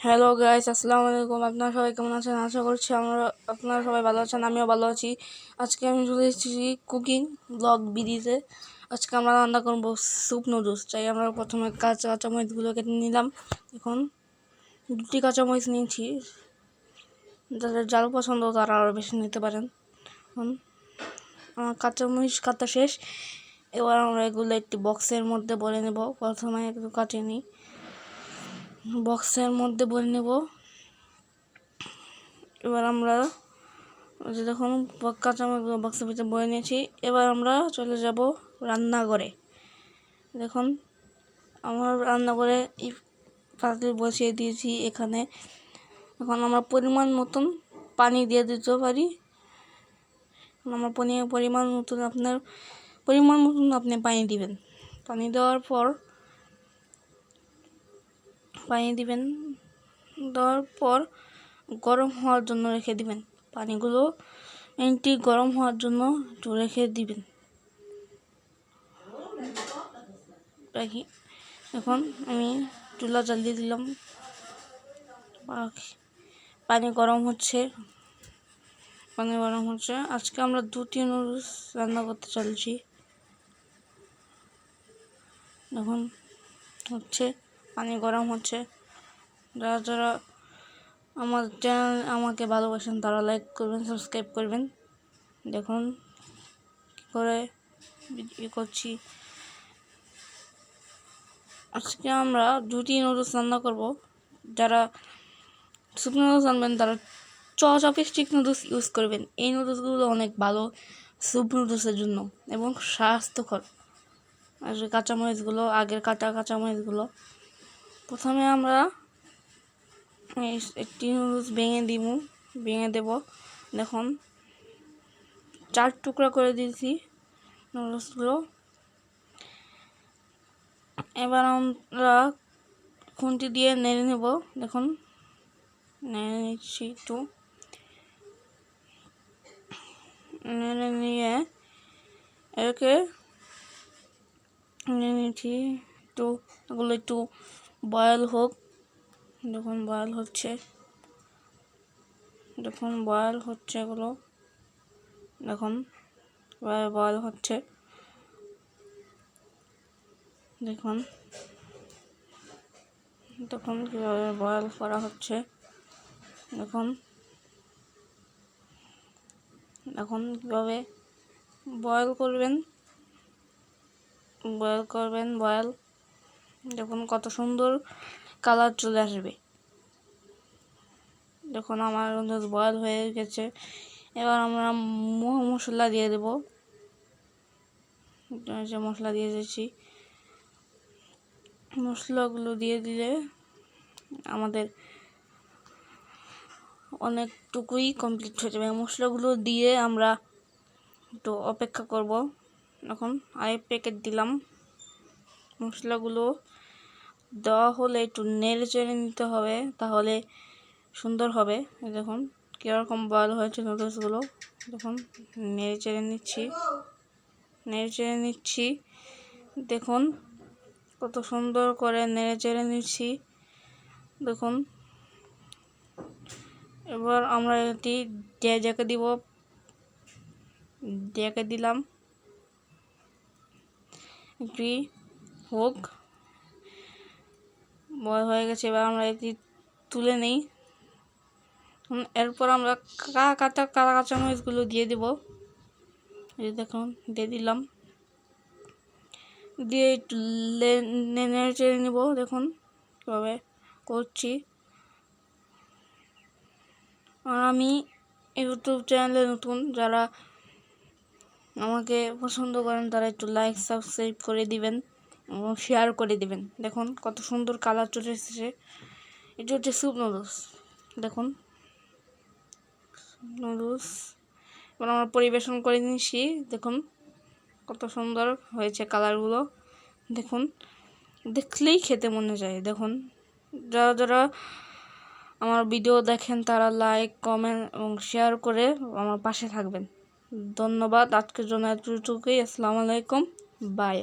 Hello guys আসসালামু আলাইকুম। আপনারা সবাই কেমন আছেন? আশা করছি আমরা আপনারা সবাই ভালো আছেন, আমিও ভালো আছি। আজকে আমি চলে এসেছি কুকিং ব্লগ বিডিতে আজকে আমরা রান্না করব স্যুপ নুডলস চাই আমরা প্রথমে কাঁচা কাঁচামরিচগুলো কেটে নিলাম। এখন দুটি কাঁচামরিচ নিয়েছি। যাদের জাল পছন্দ তারা আরও বেশি নিতে পারেন। এখন আমার কাঁচামরিচ কাটা শেষ। এবার আমরা এগুলো একটি বক্সের মধ্যে বলে নেব। প্রথমে একটু কাটিয়ে নিই। বক্সের মধ্যে বলে নেব। এবার আমরা দেখুন কাঁচামরিচ বক্সের ভিতরে বয়ে নিয়েছি। এবার আমরা চলে যাব রান্নাঘরে। দেখুন, আমার রান্নাঘরে পাতিল বসিয়ে দিয়েছি এখানে। এখন আমরা পরিমাণ মতন পানি দিয়ে দিতে পারি। আমার পরিমাণ মতন আপনার পরিমাণ মতন আপনি পানি দিবেন। পানি দেওয়ার পর পানি দিবেন। দেওয়ার পর গরম হওয়ার জন্য রেখে দিবেন। পানিগুলো এনটি গরম হওয়ার জন্য রেখে দিবেন। রাখি এখন আমি চুলা জ্বালিয়ে দিলাম। পানি গরম হচ্ছে। পানি গরম হচ্ছে। আজকে আমরা দুটি নুডলস রান্না করতে চলছি। এখন হচ্ছে পানি গরম হচ্ছে। যারা যারা আমার চ্যানেল আমাকে ভালোবাসেন তারা লাইক করবেন সাবস্ক্রাইব করবেন। দেখুন কী করে ভিডিও করছি। আজকে আমরা দুটি নুডলস রান্না করব। যারা সুপ নুডলস আনবেন, তারা চ চপস্টিক নুডলস ইউজ করবেন। এই নুডলসগুলো অনেক ভালো সুপ নুডলসের জন্য এবং স্বাস্থ্যকর। আর কাঁচামরিচগুলো, আগের কাটা কাঁচামরিচগুলো প্রথমে আমরা একটি নুডলস ভেঙে দিব ভেঙে দেব। দেখুন, চার টুকরা করে দিয়েছি নুডলসগুলো। এবার আমরা খুন্তি দিয়ে নেড়ে নেব। দেখুন, নেড়ে নিচ্ছি একটু। নেড়ে নিয়ে একে নিচ্ছি একটু, এগুলো একটু বয়েল হোক, দেখুন বয়েল হচ্ছে। দেখুন বয়েল হচ্ছে এগুলো। দেখুন বয়েল হচ্ছে। দেখুন দেখুন কীভাবে বয়েল করা হচ্ছে। দেখুন এখন কীভাবে বয়েল করবেন। বয়েল করবেন বয়েল। দেখুন কত সুন্দর কালার চলে আসবে। দেখুন আমার বয়েল হয়ে গেছে। এবার আমরা মশলা দিয়ে দেব। মশলা দিয়ে দিয়েছি, মশলাগুলো দিয়ে দিলে আমাদের অনেকটুকুই কমপ্লিট হয়ে যাবে। মশলাগুলো দিয়ে আমরা একটু অপেক্ষা করব। এখন আরেক প্যাকেট দিলাম। মশলাগুলো দেওয়া হলে একটু নেড়ে চেড়ে নিতে হবে, তাহলে সুন্দর হবে। দেখুন, কীরকম বয়েল হয়েছে নুডলসগুলো দেখুন, নেড়ে চেড়ে নিচ্ছি। নেড়ে চেড়ে নিচ্ছি। দেখুন, কত সুন্দর করে নেড়ে চেড়ে নিচ্ছি। দেখুন, এবার আমরা এটি ডেজাকে দিব। ডেকে দিলাম। একটি হোক। বয় হয়ে গেছে, এবার আমরা এটি তুলে নেই। এরপর আমরা কাঁচা কাঁচা কাঁচামরিচগুলো দিয়ে দেব। এই দেখুন, দিয়ে দিলাম। দিয়ে নেড়ে চেড়ে নেব, দেখুন কীভাবে করছি। আর আমি ইউটিউব চ্যানেলে নতুন, যারা আমাকে পছন্দ করেন, তারা একটু লাইক সাবস্ক্রাইব করে দিবেন। শেয়ার করে দিবেন। দেখুন, কত সুন্দর কালার চলে এসেছে। এটা হচ্ছে স্যুপ নুডলস দেখুন নুডলস এবার আমরা পরিবেশন করে নিচ্ছি দেখুন, কত সুন্দর হয়েছে কালারগুলো দেখুন, দেখলেই খেতে মনে যায়। দেখুন, যারা যারা আমার ভিডিও দেখেন, তারা লাইক কমেন্ট এবং শেয়ার করে আমার পাশে থাকবেন। ধন্যবাদ। আজকের জন্য এতটুকুই। আসসালামু আলাইকুম। বাই